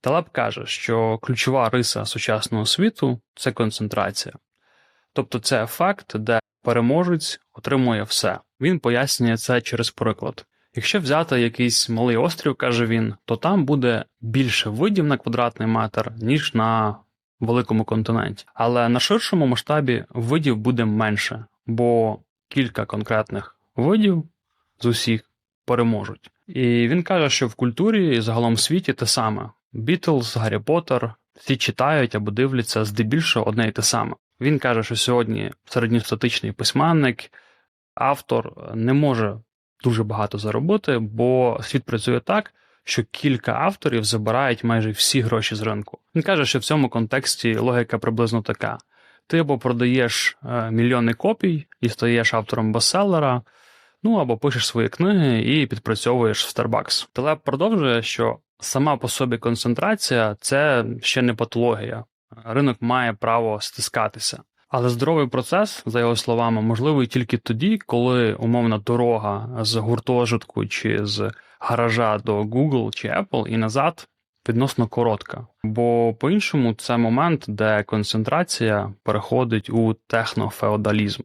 Талеб каже, що ключова риса сучасного світу це концентрація. Тобто це ефект, де переможець отримує все. Він пояснює це через приклад. Якщо взяти якийсь малий острів, каже він, то там буде більше видів на квадратний метр, ніж на великому континенті. Але на ширшому масштабі видів буде менше, бо кілька конкретних видів з усіх переможуть. І він каже, що в культурі і загалом в світі те саме: Бітлз, Гаррі Поттер, всі читають або дивляться здебільшого одне і те саме. Він каже, що сьогодні середньостатичний письменник, автор не може дуже багато заробити, бо світ працює так, що кілька авторів забирають майже всі гроші з ринку. Він каже, що в цьому контексті логіка приблизно така: ти або продаєш е, мільйони копій і стаєш автором бестселера, ну або пишеш свої книги і підпрацьовуєш в Starbucks. Телеп продовжує, що сама по собі концентрація це ще не патологія. Ринок має право стискатися. Але здоровий процес, за його словами, можливий тільки тоді, коли умовна дорога з гуртожитку чи з гаража до Google чи Apple і назад відносно коротка. Бо по-іншому це момент, де концентрація переходить у технофеодалізм.